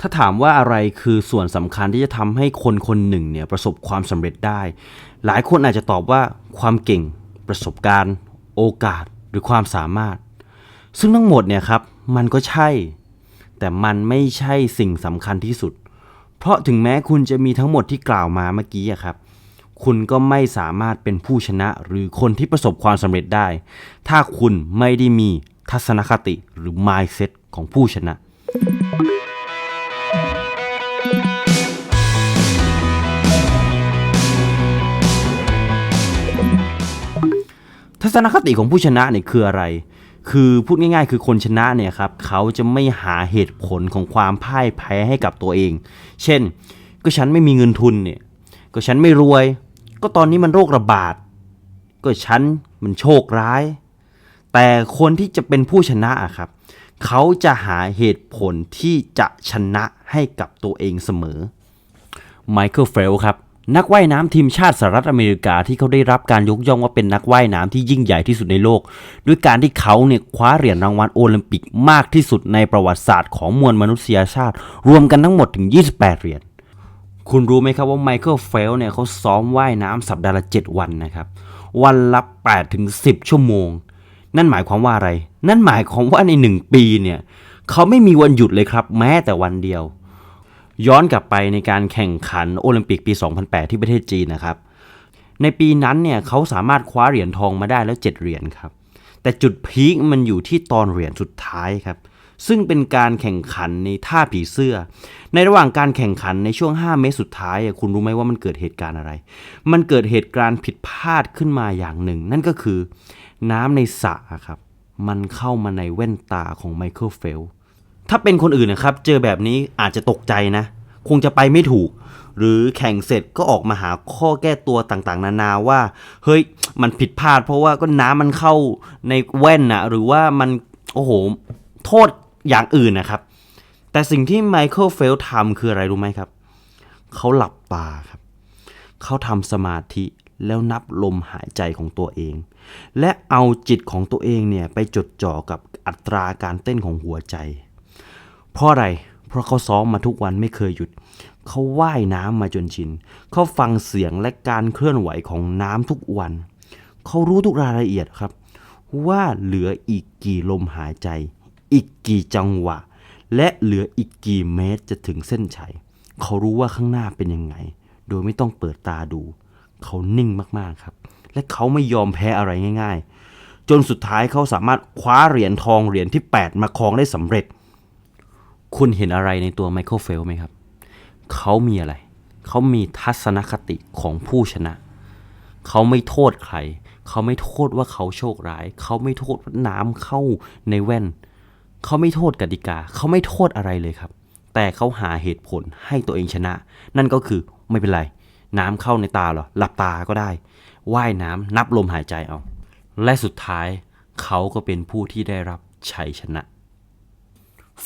ถ้าถามว่าอะไรคือส่วนสำคัญที่จะทำให้คนคนหนึ่งเนี่ยประสบความสำเร็จได้ หลายคนอาจจะตอบว่าความเก่ง ประสบการณ์ โอกาสหรือความสามารถ ซึ่งทั้งหมดเนี่ยครับมันก็ใช่ แต่มันไม่ใช่สิ่งสำคัญที่สุด เพราะถึงแม้คุณจะมีทั้งหมดที่กล่าวมาเมื่อกี้ครับ คุณก็ไม่สามารถเป็นผู้ชนะหรือคนที่ประสบความสำเร็จได้ ถ้าคุณไม่ได้มีทัศนคติหรือ mindset ของผู้ชนะ ทัศนคติของผู้ชนะเนี่ยคืออะไร คือพูดง่ายๆ คือคนชนะเนี่ยครับเขาจะไม่หาเหตุผลของความพ่ายแพ้ให้กับตัวเอง เช่น ก็ฉันไม่มีเงินทุนเนี่ย ก็ฉันไม่รวย ก็ตอนนี้มันโรคระบาด ก็ฉันมันโชคร้าย แต่คนที่จะเป็นผู้ชนะอะครับ เขาจะหาเหตุผลที่จะชนะให้กับตัวเองเสมอไมเคิลเฟลครับ นักว่ายน้ำทีมชาติสหรัฐอเมริกาที่เขาได้รับการยกย่องว่าเป็นนักว่ายน้ำที่ยิ่งใหญ่ที่สุดในโลก ด้วยการที่เขาเนี่ยคว้าเหรียญรางวัลโอลิมปิกมากที่สุดในประวัติศาสตร์ของมวลมนุษยชาติ รวมกันทั้งหมดถึง 28 เหรียญคุณรู้ไหมครับว่าไมเคิลเฟลเนี่ยเขาซ้อมว่ายน้ำสัปดาห์ละ 7 วันนะครับ วันละ8ถึง10 ชั่วโมง นั่นหมายความว่าอะไร นั่นหมายความว่าใน 1 ปีเนี่ยเขาไม่มีวันหยุดเลยครับ แม้แต่วันเดียว ย้อนกลับไปในการแข่งขันโอลิมปิกปี 2008 ที่ประเทศจีนนะครับ ในปีนั้นเนี่ยเขาสามารถคว้าเหรียญทองมาได้แล้ว 7 เหรียญครับ แต่จุดพีคมันอยู่ที่ตอนเหรียญสุดท้ายครับ ซึ่งเป็นการแข่งขันในท่าผีเสื้อ ในระหว่างการแข่งขันในช่วง 5 เมตรสุดท้าย คุณรู้ไหมว่ามันเกิดเหตุการณ์อะไร มันเกิดเหตุการณ์ผิดพลาดขึ้นมาอย่างหนึ่ง นั่นก็คือ น้ำในสระครับ มันเข้ามาในแว่นตาของไมเคิลเฟล ถ้าเป็นคนอื่นนะครับ เจอแบบนี้อาจจะตกใจนะ คงจะไปไม่ถูก หรือแข่งเสร็จก็ออกมาหาข้อแก้ตัวต่างๆ นานาว่า เฮ้ยมันผิดพลาดเพราะว่าก็น้ำมันเข้าในแว่นนะหรือว่ามันโอ้โหโทษอย่างอื่นนะครับ แต่สิ่งที่ไมเคิลเฟลทำคืออะไรรู้ไหมครับ เขาหลับตาครับ เขาทำสมาธิแล้วนับลมหายใจของตัวเอง และเอาจิตของตัวเองเนี่ยไปจดจ่อกับอัตราการเต้นของหัวใจ เพราะอะไร เพราะเขาซ้อมมาทุกวันไม่เคยหยุด เขาว่ายน้ำมาจนชิน เขาฟังเสียงและการเคลื่อนไหวของน้ำทุกวัน เขารู้ทุกรายละเอียดครับ ว่าเหลืออีกกี่ลมหายใจ อีกกี่จังหวะ และเหลืออีกกี่เมตรจะถึงเส้นชัย เขารู้ว่าข้างหน้าเป็นยังไง โดยไม่ต้องเปิดตาดู เขานิ่งมากๆครับ และเขาไม่ยอมแพ้อะไรง่าย ๆ จนสุดท้ายเขาสามารถคว้าเหรียญทองเหรียญที่ 8 มาครองได้สำเร็จ คุณเห็นอะไรในตัวไมเคิลเฟลไหมครับ เขามีอะไร เขามีทัศนคติของผู้ชนะ เขาไม่โทษใคร เขาไม่โทษว่าเขาโชคร้าย เขาไม่โทษว่าน้ำเข้าในแว่น เขาไม่โทษกติกา เขาไม่โทษอะไรเลยครับ แต่เขาหาเหตุผลให้ตัวเองชนะ นั่นก็คือไม่เป็นไร น้ำเข้าในตาเหรอ หลับตาก็ได้ ว่ายน้ำนับลมหายใจเอา และสุดท้ายเขาก็เป็นผู้ที่ได้รับชัยชนะ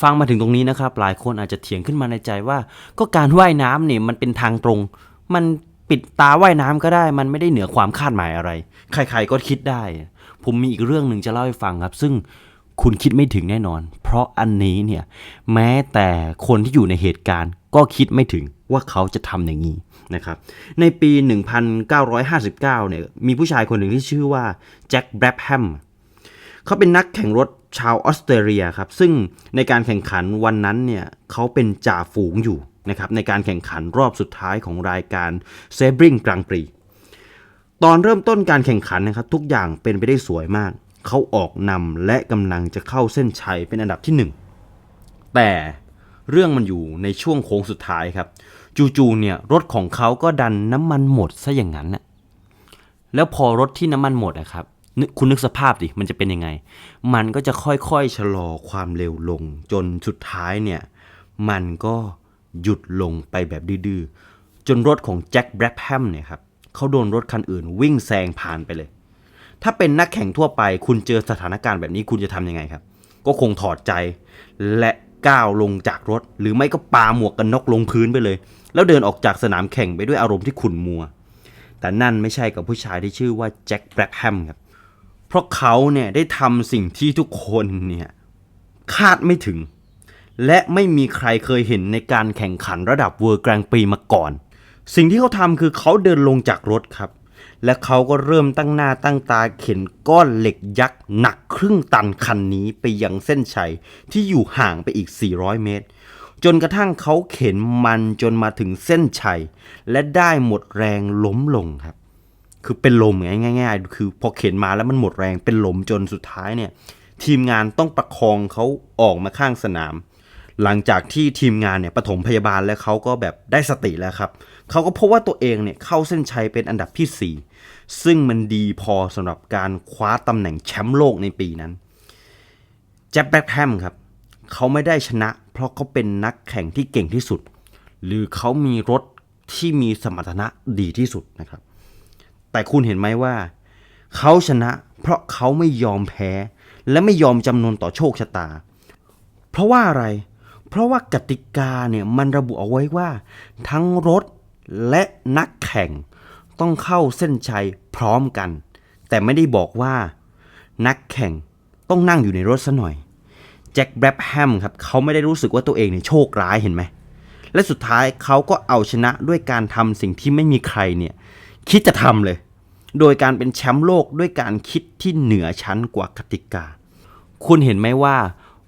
ฟังมาถึงตรงนี้นะครับ หลายคนอาจจะเถียงขึ้นมาในใจว่า ก็การว่ายน้ำเนี่ยมันเป็นทางตรง มันปิดตาว่ายน้ำก็ได้ มันไม่ได้เหนือความคาดหมายอะไร ใครๆก็คิดได้ ผมมีอีกเรื่องหนึ่งจะเล่าให้ฟังครับ ซึ่งคุณคิดไม่ถึงแน่นอน เพราะอันนี้เนี่ยแม้แต่คนที่อยู่ในเหตุการณ์ ก็คิดไม่ถึงว่าเขาจะทำอย่างนี้นะครับ ในปี 1959 เนี่ยมีผู้ชายคนหนึ่งที่ชื่อว่าแจ็คแบรแฮมเขาเป็นนักแข่งรถ ชาวออสเตรเลียครับซึ่งในการแข่งขันวันนั้นเนี่ยเขาเป็นจ่าฝูงอยู่นะครับในการแข่งขันรอบสุดท้ายของรายการเซบริงกลางปรีตอนเริ่มต้นการแข่งขันนะครับทุกอย่างเป็นไปได้สวยมาก เขาออกนำและกำลังจะเข้าเส้นชัยเป็นอันดับที่หนึ่งแต่เรื่องมันอยู่ในช่วงโค้งสุดท้ายครับ จู่ๆเนี่ยรถของเขาก็ดันน้ำมันหมดซะอย่างนั้นนะแล้วพอรถที่น้ำมันหมดนะครับ คุณนึกสภาพดิมันจะเป็นยังไง มันก็จะค่อยๆชะลอความเร็วลง จนสุดท้ายเนี่ย มันก็หยุดลงไปแบบดื้อๆจนรถของแจ็คแบรดแฮมเนี่ยครับเขาโดนรถคันอื่นวิ่งแซงผ่านไปเลย ถ้าเป็นนักแข่งทั่วไป คุณเจอสถานการณ์แบบนี้คุณจะทำยังไงครับ ก็คงถอดใจและก้าวลงจากรถ หรือไม่ก็ปาหมวกกันน็อกลงพื้นไปเลย แล้วเดินออกจากสนามแข่งไปด้วยอารมณ์ที่ขุ่นมัว แต่นั่นไม่ใช่กับผู้ชายที่ชื่อว่าแจ็คแบรดแฮมครับ เพราะเขาเนี่ยได้ทำสิ่งที่ทุกคนเนี่ยคาดไม่ถึง และไม่มีใครเคยเห็นในการแข่งขันระดับเวอร์แกรงปีมาก่อน สิ่งที่เขาทำคือเขาเดินลงจากรถครับ และเขาก็เริ่มตั้งหน้าตั้งตาเข็นก้อนเหล็กยักษ์หนักครึ่งตันคันนี้ไปยังเส้นชัยที่อยู่ห่างไปอีก 400 เมตร จนกระทั่งเขาเข็นมันจนมาถึงเส้นชัย และได้หมดแรงล้มลงครับ คือเป็นลมไงง่ายๆ คือพอเข็นมาแล้วมันหมดแรงเป็นลมจนสุดท้ายเนี่ย ทีมงานต้องประคองเขาออกมาข้างสนาม หลังจากที่ทีมงานเนี่ยปฐมพยาบาลแล้วเขาก็แบบได้สติแล้วครับเขาก็พบว่าตัวเองเนี่ยเข้าเส้นชัยเป็นอันดับที่ 4 ซึ่งมันดีพอสำหรับการคว้าตำแหน่งแชมป์โลกในปีนั้นแจ็คแบ็คแฮมครับเขาไม่ได้ชนะ เพราะเขาเป็นนักแข่งที่เก่งที่สุด หรือเขามีรถที่มีสมรรถนะดีที่สุดนะครับ แต่คุณเห็นไหมว่า เขาชนะ เพราะเขาไม่ยอมแพ้ และไม่ยอมจำนนต่อโชคชะตา เพราะว่าอะไร เพราะว่ากติกาเนี่ยมันระบุเอาไว้ว่า ทั้งรถและนักแข่ง ต้องเข้าเส้นชัยพร้อมกัน แต่ไม่ได้บอกว่า นักแข่งต้องนั่งอยู่ในรถซะหน่อยแจ็คแบรบแฮมครับเขาไม่ได้รู้สึกว่าตัวเองเนี่ยโชคร้ายเห็นไหม และสุดท้ายเขาก็เอาชนะด้วยการทำสิ่งที่ไม่มีใครเนี่ย คิดจะทำเลย โดยการเป็นแชมป์โลกด้วยการคิดที่เหนือชั้นกว่ากติกา คุณเห็นไหมว่า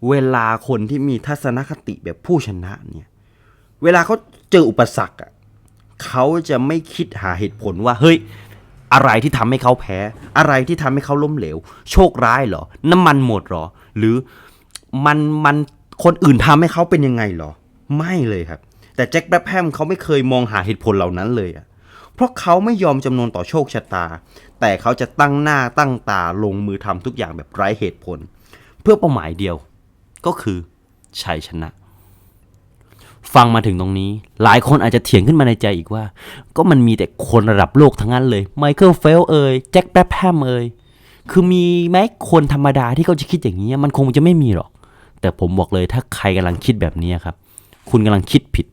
เวลาคนที่มีทัศนคติแบบผู้ชนะเนี่ยเวลาเขาเจออุปสรรคอะเขาจะไม่คิดหาเหตุผลว่าเฮ้ยอะไรที่ทำให้เขาแพ้ อะไรที่ทำให้เขาล้มเหลว โชคร้ายเหรอ น้ำมันหมดเหรอ หรือมันมันคนอื่นทำให้เขาเป็นยังไงเหรอ ไม่เลยครับ แต่แจ็คแบรบแฮมเขาไม่เคยมองหาเหตุผลเหล่านั้นเลยอะ เพราะเขาไม่ยอมจำนนต่อโชคชะตา แต่เขาจะตั้งหน้าตั้งตาลงมือทำทุกอย่างแบบไร้เหตุผล เพื่อเป้าหมายเดียว ก็คือชัยชนะ ฟังมาถึงตรงนี้ หลายคนอาจจะเถียงขึ้นมาในใจอีกว่า ก็มันมีแต่คนระดับโลกทั้งนั้นเลยไมเคิลเฟลเอ่ยแจ็คแบรบแฮมเอ่ยคือมีไหมคนธรรมดาที่เขาจะคิดอย่างนี้มันคงจะไม่มีหรอก แต่ผมบอกเลยถ้าใครกำลังคิดแบบนี้ครับ คุณกำลังคิดผิด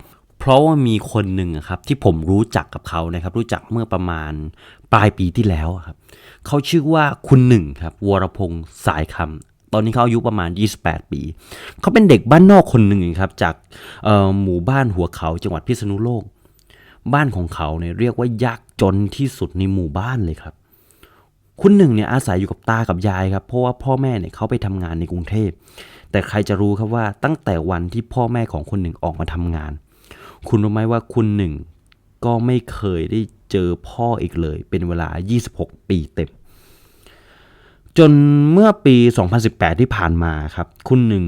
เพราะว่ามีคนหนึ่งครับที่ผมรู้จักกับเขานะครับ รู้จักเมื่อประมาณปลายปีที่แล้วครับเขาชื่อว่าคุณหนึ่งครับวรพงศ์สายคำตอนนี้เขาอายุประมาณ 28 ปี เขาเป็นเด็กบ้านนอกคนหนึ่งครับจากหมู่บ้านหัวเขาจังหวัดพิษณุโลก บ้านของเขาเนี่ยเรียกว่ายากจนที่สุดในหมู่บ้านเลยครับคุณหนึ่งเนี่ยอาศัยอยู่กับตากับยายครับเพราะว่าพ่อแม่เนี่ยเขาไปทำงานในกรุงเทพ แต่ใครจะรู้ครับว่าตั้งแต่วันที่พ่อแม่ของคุณหนึ่งออกมาทำงาน คุณรู้ไหมว่าคุณหนึ่งก็ไม่เคยได้เจอพ่ออีกเลย เป็นเวลา 26 ปีเต็ม จนเมื่อปี 2018 ที่ผ่านมาครับ คุณหนึ่ง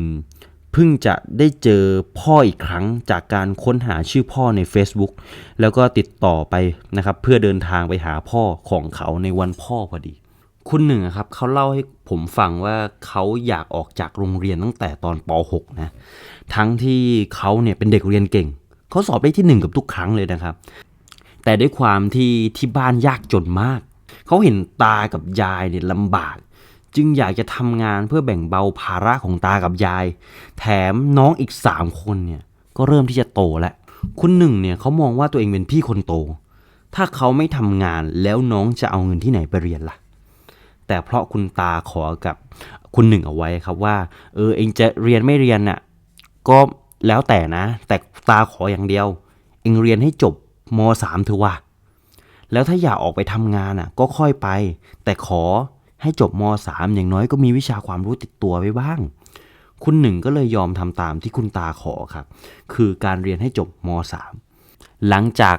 เพิ่งจะได้เจอพ่ออีกครั้งจากการค้นหาชื่อพ่อใน Facebook แล้วก็ติดต่อไปนะครับเพื่อเดินทางไปหาพ่อของเขาในวันพ่อพอดี คุณหนึ่งครับเขาเล่าให้ผมฟังว่าเขาอยากออกจากโรงเรียนตั้งแต่ตอนป .6 นะทั้งที่เขาเนี่ยเป็นเด็กเรียนเก่ง เขาสอบได้ที่หนึ่งกับทุกครั้งเลยนะครับ แต่ด้วยความที่ที่บ้านยากจนมาก เขาเห็นตากับยายเนี่ยลำบาก จึงอยากจะทำงานเพื่อแบ่งเบาภาระของตากับยาย แถมน้องอีกสามคนเนี่ยก็เริ่มที่จะโตแล้วคุณหนึ่งเนี่ยเขามองว่าตัวเองเป็นพี่คนโต ถ้าเขาไม่ทำงานแล้วน้องจะเอาเงินที่ไหนไปเรียนล่ะ แต่เพราะคุณตาขอกับคุณหนึ่งเอาไว้ครับว่า เออเองจะเรียนไม่เรียนน่ะก็ แล้วแต่นะ แต่ตาขออย่างเดียว เองเรียนให้จบมสามเถอะว่ะแล้วถ้าอยากออกไปทำงานอะ ก็ค่อยไป แต่ขอให้จบมสามอย่างน้อยก็มีวิชาความรู้ติดตัวไว้บ้าง คุณหนึ่งก็เลยยอมทำตามที่คุณตาขอครับ คือการเรียนให้จบมสามหลังจาก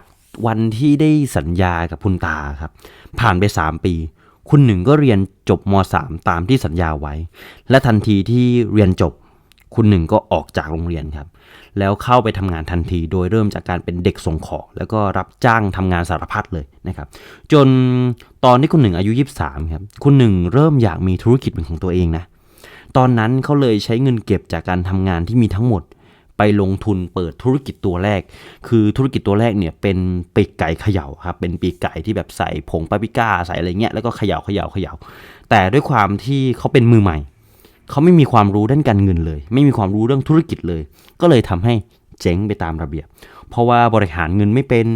วันที่ได้สัญญากับคุณตาครับ ผ่านไป 3 ปี คุณหนึ่งก็เรียนจบม .3 ตามที่สัญญาไว้ และทันทีที่เรียนจบ คุณหนึ่งก็ออกจากโรงเรียนครับ แล้วเข้าไปทำงานทันที โดยเริ่มจากการเป็นเด็กส่งของ แล้วก็รับจ้างทำงานสารพัดเลยนะครับ จนตอนที่คุณหนึ่งอายุ 23ครับคุณหนึ่งเริ่มอยากมีธุรกิจเป็นของตัวเองนะตอนนั้นเขาเลยใช้เงินเก็บจากการทำงานที่มีทั้งหมด ไปลงทุนเปิดธุรกิจตัวแรก คือธุรกิจตัวแรกเนี่ยเป็นปีกไก่เขย่าครับเป็นปีกไก่ที่แบบใส่ผงปาปริก้าใส่อะไรเงี้ยแล้วก็เขย่าเขย่าเขย่าแต่ด้วยความที่เขาเป็นมือใหม่ เขาไม่มีความรู้ด้านการเงินเลย ไม่มีความรู้เรื่องธุรกิจเลย ก็เลยทำให้เจ๊งไปตามระเบียบ เพราะว่าบริหารเงินไม่เป็น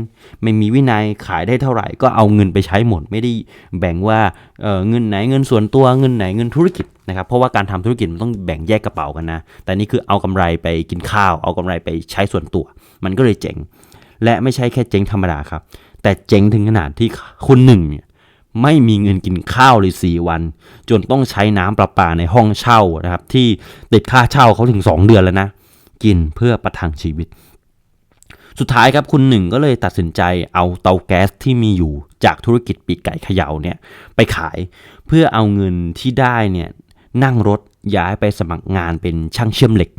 ไม่มีวินัยขายได้เท่าไหร่ ก็เอาเงินไปใช้หมด ไม่ได้แบ่งว่าเเงินไหนเงินส่วนตัวเงินไหนเงินธุรกิจนะครับ เพราะว่าการทำธุรกิจมันต้องแบ่งแยกกระเป๋ากันนะ แต่นี่คือเอากำไรไปกินข้าว เอากำไรไปใช้ส่วนตัว มันก็เลยเจ๊งและไม่ใช่แค่เจ๊งธรรมดาครับ แต่เจ๊งถึงขนาดที่คนหนึ่งเนี่ย ไม่มีเงินกินข้าวเลยสี่วัน จนต้องใช้น้ำประปาในห้องเช่านะครับ ที่ติดค่าเช่าเขาถึง 2 เดือนแล้วนะ กินเพื่อประทังชีวิต สุดท้ายครับคุณหนึ่งก็เลยตัดสินใจเอาเตาแก๊สที่มีอยู่จากธุรกิจปีกไก่เขย่าเนี่ยไปขายเพื่อเอาเงินที่ได้เนี่ยนั่งรถย้ายไปสมัครงานเป็นช่างเชื่อมเหล็ก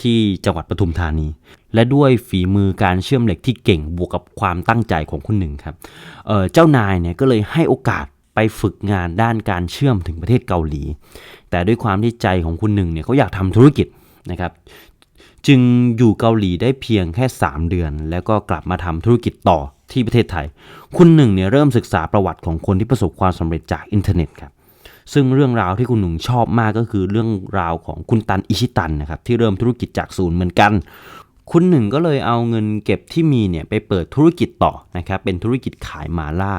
ที่จังหวัดปทุมธานี และด้วยฝีมือการเชื่อมเหล็กที่เก่งบวกกับความตั้งใจของคุณหนึ่งครับเเจ้านายเนี่ยก็เลยให้โอกาสไปฝึกงานด้านการเชื่อมถึงประเทศเกาหลี แต่ด้วยความที่ใจของคุณหนึ่งเนี่ยเขาอยากทำธุรกิจนะครับ จึงอยู่เกาหลีได้เพียงแค่ 3 เดือน แล้วก็กลับมาทำธุรกิจต่อที่ประเทศไทย คุณหนึ่งเนี่ยเริ่มศึกษาประวัติของคนที่ประสบความสำเร็จจากอินเทอร์เน็ตครับซึ่งเรื่องราวที่คุณหนุ่งชอบมากก็คือเรื่องราวของคุณตันอิชิตันนะครับที่เริ่มธุรกิจจากศูนย์เหมือนกัน คุณหนึ่งก็เลยเอาเงินเก็บที่มีเนี่ยไปเปิดธุรกิจต่อนะครับเป็นธุรกิจขายหมาล่า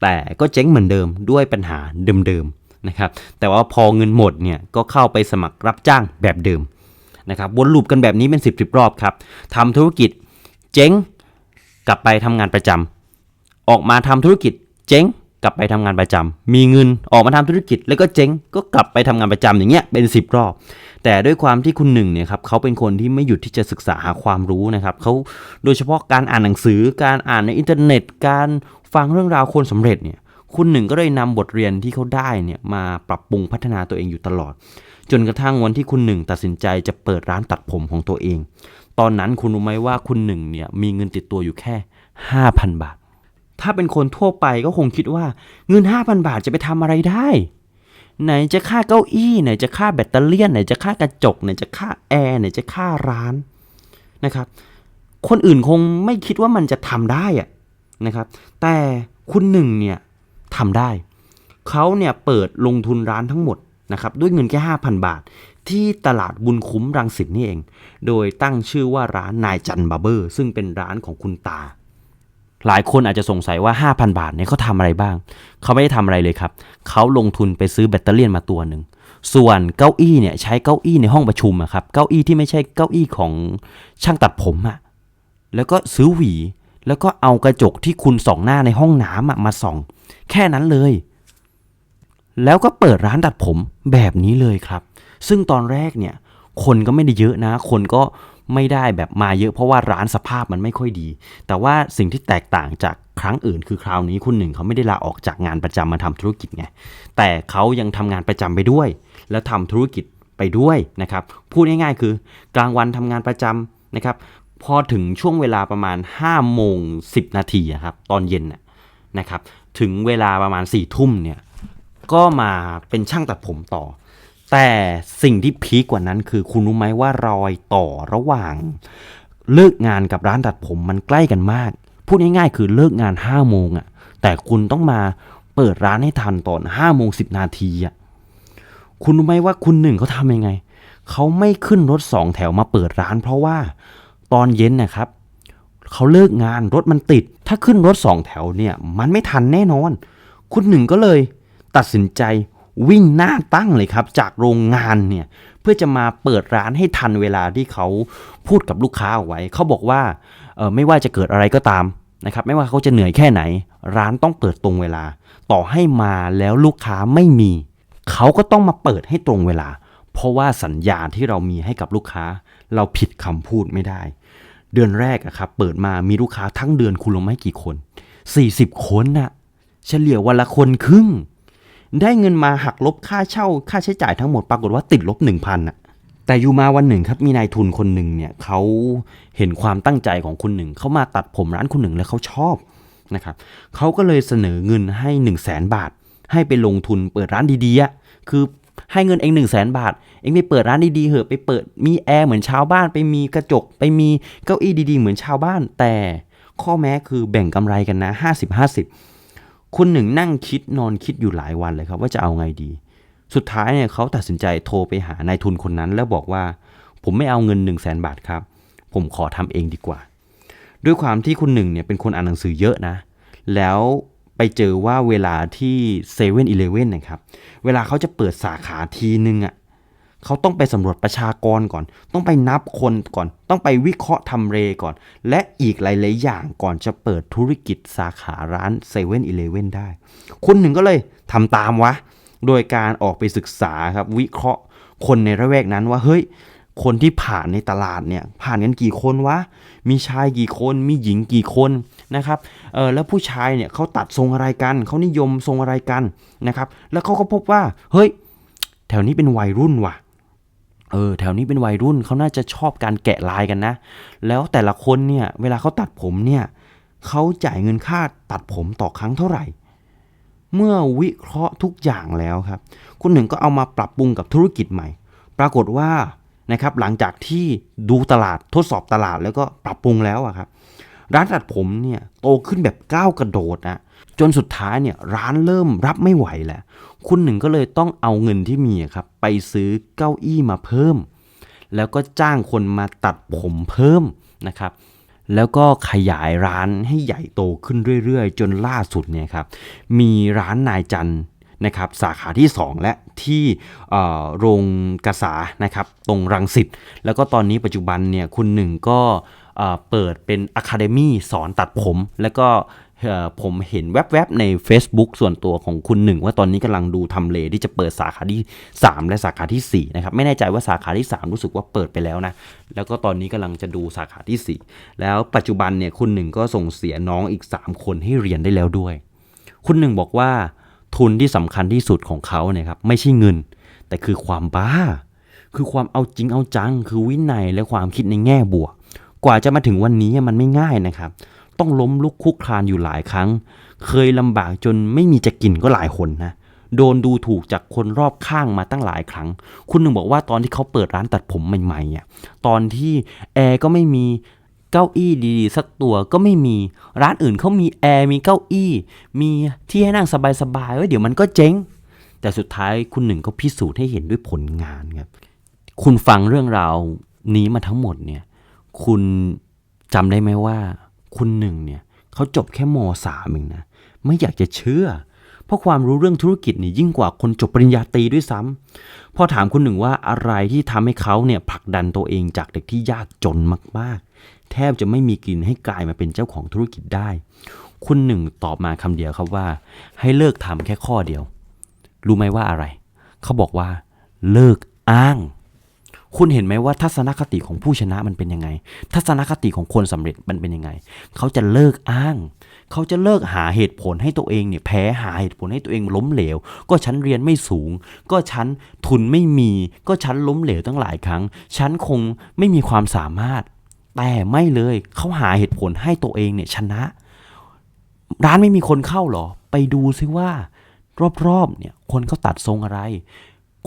แต่ก็เจ๊งเหมือนเดิมด้วยปัญหาเดิมๆนะครับแต่ว่าพอเงินหมดเนี่ยก็เข้าไปสมัครรับจ้างแบบเดิมนะครับวนลูปกันแบบนี้เป็น 10บรอบครับทำธุรกิจเจ๊ง กลับไปทำงานประจำออกมาทำธุรกิจเจ๊ง กลับไปทำงานประจำมีเงินออกมาทำธุรกิจแล้วก็เจ๊งก็กลับไปทำงานประจำอย่างเงี้ยเป็น 10 รอบ แต่ด้วยความที่คุณหนึ่งเนี่ยครับเขาเป็นคนที่ไม่หยุดที่จะศึกษาหาความรู้นะครับเขาโดยเฉพาะการอ่านหนังสือ การอ่านในอินเทอร์เน็ต การฟังเรื่องราวคนสำเร็จเนี่ยคุณหนึ่งก็เลยนำบทเรียนที่เขาได้เนี่ยมาปรับปรุงพัฒนาตัวเองอยู่ตลอด จนกระทั่งวันที่คุณหนึ่งตัดสินใจจะเปิดร้านตัดผมของตัวเอง ตอนนั้นคุณรู้ไหมว่าคุณหนึ่งเนี่ยมีเงินติดตัวอยู่แค่ 5,000 บาท ถ้าเป็นคนทั่วไปก็คงคิดว่าเงิน 5,000 บาทจะไปทำอะไรได้ ไหนจะค่าเก้าอี้ไหนจะค่าแบตเตอรี่ไหนจะค่ากระจกไหนจะค่าแอร์ไหนจะค่าร้านนะครับ คนอื่นคงไม่คิดว่ามันจะทำได้อะนะครับ แต่คุณหนึ่งเนี่ยทำได้ เขาเนี่ยเปิดลงทุนร้านทั้งหมดนะครับด้วยเงินแค่ 5,000 บาท ที่ตลาดบุญคุ้มรังสิตนี่เอง โดยตั้งชื่อว่าร้านนายจันบาร์เบอร์ ซึ่งเป็นร้านของคุณตา หลายคนอาจจะสงสัยว่า 5,000 บาทเนี่ยเขาทำอะไรบ้าง เขาไม่ได้ทำอะไรเลยครับ เขาลงทุนไปซื้อแบตเตอรี่มาตัวหนึ่ง ส่วนเก้าอี้เนี่ยใช้เก้าอี้ในห้องประชุมอะครับ เก้าอี้ที่ไม่ใช่เก้าอี้ของช่างตัดผมอะแล้วก็ซื้อหวี แล้วก็เอากระจกที่คุณส่องหน้าในห้องน้ำมาส่อง แค่นั้นเลย แล้วก็เปิดร้านตัดผมแบบนี้เลยครับ ซึ่งตอนแรกเนี่ยคนก็ไม่ได้เยอะนะ คนก็ ไม่ได้แบบมาเยอะเพราะว่าร้านสภาพมันไม่ค่อยดี แต่ว่าสิ่งที่แตกต่างจากครั้งอื่นคือคราวนี้คุณหนึ่งเขาไม่ได้ลาออกจากงานประจำมาทำธุรกิจไงแต่เขายังทำงานประจำไปด้วย แล้วทำธุรกิจไปด้วยนะครับพูดง่ายๆคือกลางวันทำงานประจำนะครับพอถึงช่วงเวลาประมาณ5โมง10 นาทีครับตอนเย็นนะนะครับถึงเวลาประมาณ4ี่ทุ่มเนี่ยก็มาเป็นช่างตัดผมต่อ แต่สิ่งที่พีคกว่านั้นคือคุณรู้ไหมว่ารอยต่อระหว่างเลิกงานกับร้านตัดผมมันใกล้กันมาก พูดง่ายๆคือเลิกงาน5้าโมงอะแต่คุณต้องมาเปิดร้านให้ทันตอน5้าโมงสินาทีอะคุณรู้ไหมว่าคุณหนึ่งเขาทำยังไง เขาไม่ขึ้นรถสองแถวมาเปิดร้าน เพราะว่าตอนเย็นนะครับเขาเลิกงานรถมันติด ถ้าขึ้นรถสองแถวเนี่ย มันไม่ทันแน่นอน คุณหนึ่งก็เลย ตัดสินใจ วิ่งหน้าตั้งเลยครับ จากโรงงานเนี่ยเพื่อจะมาเปิดร้านให้ทันเวลาที่เขาพูดกับลูกค้าเอาไว้ เขาบอกว่าไม่ว่าจะเกิดอะไรก็ตามนะครับไม่ว่าเขาจะเหนื่อยแค่ไหน ร้านต้องเปิดตรงเวลา ต่อให้มาแล้วลูกค้าไม่มี เขาก็ต้องมาเปิดให้ตรงเวลา เพราะว่าสัญญาที่เรามีให้กับลูกค้า เราผิดคำพูดไม่ได้ เดือนแรกอะครับเปิดมามีลูกค้าทั้งเดือนคุณรู้ไหมกี่คน 40 คนน่ะเฉลี่ยวันละคนครึ่ง ได้เงินมาหักลบค่าเช่าค่าใช้จ่ายทั้งหมดปรากฏว่าติดลบ1,000น่ะแต่อยู่มาวันหนึ่งครับมีนายทุนคนหนึ่งเนี่ยเขาเห็นความตั้งใจของคุณหนึ่งเขามาตัดผมร้านคุณหนึ่งแล้วเขาชอบนะครับเขาก็เลยเสนอเงินให้1 0 0 0 0แสนบาท ให้ไปลงทุนเปิดร้านดีๆอะคือให้เงินเอง1 0 0 0 0แสนบาท เองไปเปิดร้านดีๆเหอะไปเปิดมีแอร์เหมือนชาวบ้าน ไปมีกระจกไปมีเก้าอี้ดีๆ เหมือนชาวบ้าน แต่ข้อแม้คือแบ่งกำไรกันนะ 50-50 คุณหนึ่งนั่งคิดนอนคิดอยู่หลายวันเลยครับ ว่าจะเอาไงดี สุดท้ายเนี่ยเขาตัดสินใจโทรไปหานายทุนคนนั้น แล้วบอกว่า ผมไม่เอาเงิน1 0 0 0 0แสนบาทครับ ผมขอทำเองดีกว่า ด้วยความที่คุณหนึ่งเนี่ยเป็นคนอ่านหนังสือเยอะนะ แล้วไปเจอว่าเวลาที่เซเว่นอีเลเว่นนะครับ เวลาเขาจะเปิดสาขาทีนึงอะ่ะ เขาต้องไปสำรวจประชากรก่อน ต้องไปนับคนก่อน ต้องไปวิเคราะห์ทำเลก่อน และอีกหลาย ๆ อย่างก่อนจะเปิดธุรกิจสาขาร้านเซเว่นอีเลเว่นได้ คุณหนึ่งก็เลยทำตามวะ โดยการออกไปศึกษาครับ วิเคราะห์คนในระแวกนั้นว่าเฮ้ย คนที่ผ่านในตลาดเนี่ยผ่านกันกี่คนวะ มีชายกี่คน มีหญิงกี่คนนะครับ เออแล้วผู้ชายเนี่ยเขาตัดทรงอะไรกัน เขานิยมทรงอะไรกันนะครับ แล้วเขาก็พบว่า เฮ้ย แถวนี้เป็นวัยรุ่นว่ะ เออแถวนี้เป็นวัยรุ่นเขาน่าจะชอบการแกะลายกันนะ แล้วแต่ละคนเนี่ยเวลาเขาตัดผมเนี่ยเขาจ่ายเงินค่าตัดผมต่อครั้งเท่าไหร่ เมื่อวิเคราะห์ทุกอย่างแล้วครับ คุณหนึ่งก็เอามาปรับปรุงกับธุรกิจใหม่ ปรากฏว่านะครับหลังจากที่ดูตลาดทดสอบตลาดแล้วก็ปรับปรุงแล้วอะครับร้านตัดผมเนี่ยโตขึ้นแบบก้าวกระโดดนะจนสุดท้ายเนี่ยร้านเริ่มรับไม่ไหวแหละ คุณหนึ่งก็เลยต้องเอาเงินที่มีครับไปซื้อเก้าอี้มาเพิ่ม แล้วก็จ้างคนมาตัดผมเพิ่มนะครับแล้วก็ขยายร้านให้ใหญ่โตขึ้นเรื่อยๆ จนล่าสุดเนี่ยครับมีร้านนายจันนะครับสาขาที่ 2 และที่โรงกษานะครับตรงรังสิตแล้วก็ตอนนี้ปัจจุบันเนี่ยคุณหนึ่งก็เปิดเป็นอะคาเดมี่สอนตัดผม แล้วก็ ผมเห็นแวบๆใน Facebook ส่วนตัวของคุณหนึ่งว่าตอนนี้กำลังดูทำเลที่จะเปิดสาขาที่ 3 และสาขาทีสี่ 4 นะครับ ไม่แน่ใจว่าสาขาที่ 3 รู้สึกว่าเปิดไปแล้วนะ แล้วก็ตอนนี้กำลังจะดูสาขาที่ 4 แล้วปัจจุบันเนี่ยคุณหนึ่งก็ส่งเสียน้องอีก 3 คนให้เรียนได้แล้วด้วย คุณหนึ่งบอกว่าทุนที่สำคัญที่สุดของเขาเนี่ยครับไม่ใช่เงิน แต่คือความบ้า คือความเอาจริงเอาจัง คือวินัยและความคิดในแง่บวก กว่าจะมาถึงวันนี้มันไม่ง่ายนะครับ ต้องล้มลุกคุกคลานอยู่หลายครั้ง เคยลำบากจนไม่มีจะกินก็หลายคนนะโดนดูถูกจากคนรอบข้างมาตั้งหลายครั้ง คุณหนึ่งบอกว่าตอนที่เขาเปิดร้านตัดผมใหม่ๆอะตอนที่แอร์ก็ไม่มีเก้าอี้ดีๆ สักตัวก็ไม่มี ร้านอื่นเขามีแอร์มีเก้าอี้ มีที่ให้นั่งสบายๆไว้เดี๋ยวมันก็เจ๊ง แต่สุดท้ายคุณหนึ่งก็พิสูจน์ให้เห็นด้วยผลงานครับ คุณฟังเรื่องราวนี้มาทั้งหมดเนี่ย คุณจำได้ไหมว่า คุณหนึ่งเนี่ยเขาจบแค่มสามเองนะไม่อยากจะเชื่อ เพราะความรู้เรื่องธุรกิจนี่ยิ่งกว่าคนจบปริญญาตรีด้วยซ้ำพอถามคุณหนึ่งว่าอะไรที่ทำให้เขาเนี่ยผลักดันตัวเองจากเด็กที่ยากจนมากๆ แทบจะไม่มีกินให้กลายมาเป็นเจ้าของธุรกิจได้ คุณหนึ่งตอบมาคำเดียวครับว่า ให้เลิกทำแค่ข้อเดียว รู้ไหมว่าอะไร เขาบอกว่า เลิกอ้าง คุณเห็นไหมว่าทัศนคติของผู้ชนะมันเป็นยังไง ทัศนคติของคนสำเร็จมันเป็นยังไง เขาจะเลิกอ้าง เขาจะเลิกหาเหตุผลให้ตัวเองเนี่ยแพ้หาเหตุผลให้ตัวเองล้มเหลว ก็ฉันเรียนไม่สูง ก็ฉันทุนไม่มี ก็ฉันล้มเหลวตั้งหลายครั้ง ฉันคงไม่มีความสามารถ แต่ไม่เลยเขาหาเหตุผลให้ตัวเองเนี่ยชนะ ร้านไม่มีคนเข้าหรอ ไปดูซิว่ารอบๆเนี่ยคนเขาตัดทรงอะไร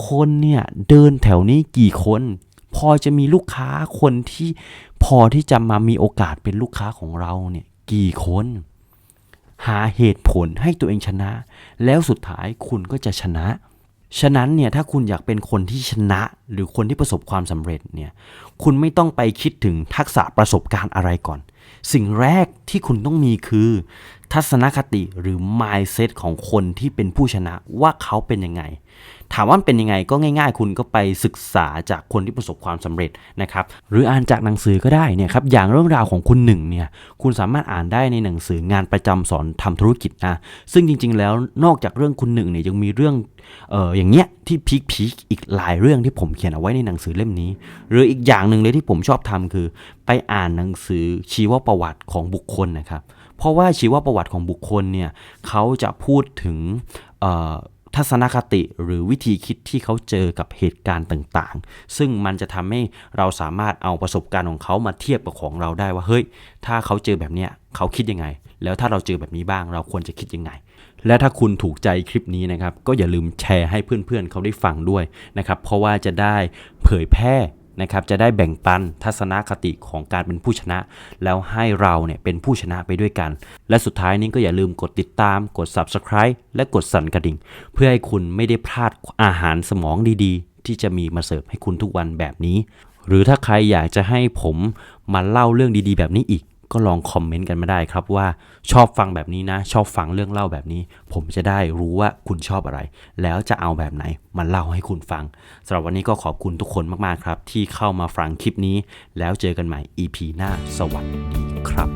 คนเนี่ยเดินแถวนี้กี่คน พอจะมีลูกค้าคนที่พอที่จะมามีโอกาสเป็นลูกค้าของเราเนี่ยกี่คน หาเหตุผลให้ตัวเองชนะ แล้วสุดท้ายคุณก็จะชนะ ฉะนั้นเนี่ยถ้าคุณอยากเป็นคนที่ชนะ หรือคนที่ประสบความสำเร็จเนี่ยคุณไม่ต้องไปคิดถึงทักษะประสบการณ์อะไรก่อน สิ่งแรกที่คุณต้องมีคือ ทัศนคติหรือ mindset ของคนที่เป็นผู้ชนะว่าเขาเป็นยังไง ถามว่ามันเป็นยังไงก็ง่าย ๆ คุณก็ไปศึกษาจากคนที่ประสบความสำเร็จนะครับหรืออ่านจากหนังสือก็ได้เนี่ยครับอย่างเรื่องราวของคุณหนึ่งเนี่ยคุณสามารถอ่านได้ในหนังสืองานประจำสอนทำธุรกิจนะซึ่งจริง ๆ แล้วนอกจากเรื่องคุณหนึ่งเนี่ยยังมีเรื่องเอออย่างเงี้ยที่พีคพีคอีกหลายเรื่องที่ผมเขียนเอาไว้ในหนังสือเล่มนี้ หรืออีกอย่างหนึ่งเลยที่ผมชอบทำคือ ไปอ่านหนังสือชีวประวัติของบุคคลนะครับเพราะว่าชีวประวัติของบุคคลเนี่ยเขาจะพูดถึง ทัศนคติหรือวิธีคิดที่เขาเจอกับเหตุการณ์ต่างๆ ซึ่งมันจะทำให้เราสามารถเอาประสบการณ์ของเขามาเทียบกับของเราได้ว่าเฮ้ย ถ้าเขาเจอแบบเนี้ยเขาคิดยังไง แล้วถ้าเราเจอแบบนี้บ้างเราควรจะคิดยังไง และถ้าคุณถูกใจคลิปนี้นะครับ ก็อย่าลืมแชร์ให้เพื่อนๆเขาได้ฟังด้วยนะครับ เพราะว่าจะได้เผยแพร่ นะครับจะได้แบ่งปันทัศนคติของการเป็นผู้ชนะ แล้วให้เราเนี่ยเป็นผู้ชนะไปด้วยกัน และสุดท้ายนี้ก็อย่าลืมกดติดตาม กด subscribe และกดสั่นกระดิ่ง เพื่อให้คุณไม่ได้พลาดอาหารสมองดีๆ ที่จะมีมาเสิร์ฟให้คุณทุกวันแบบนี้ หรือถ้าใครอยากจะให้ผมมาเล่าเรื่องดีๆ แบบนี้อีก ก็ลองคอมเมนต์กันมาได้ครับว่าชอบฟังแบบนี้นะ ชอบฟังเรื่องเล่าแบบนี้ ผมจะได้รู้ว่าคุณชอบอะไร แล้วจะเอาแบบไหนมาเล่าให้คุณฟังสำหรับวันนี้ก็ขอบคุณทุกคนมากๆครับ ที่เข้ามาฟังคลิปนี้ แล้วเจอกันใหม่ EP หน้าสวัสดีครับ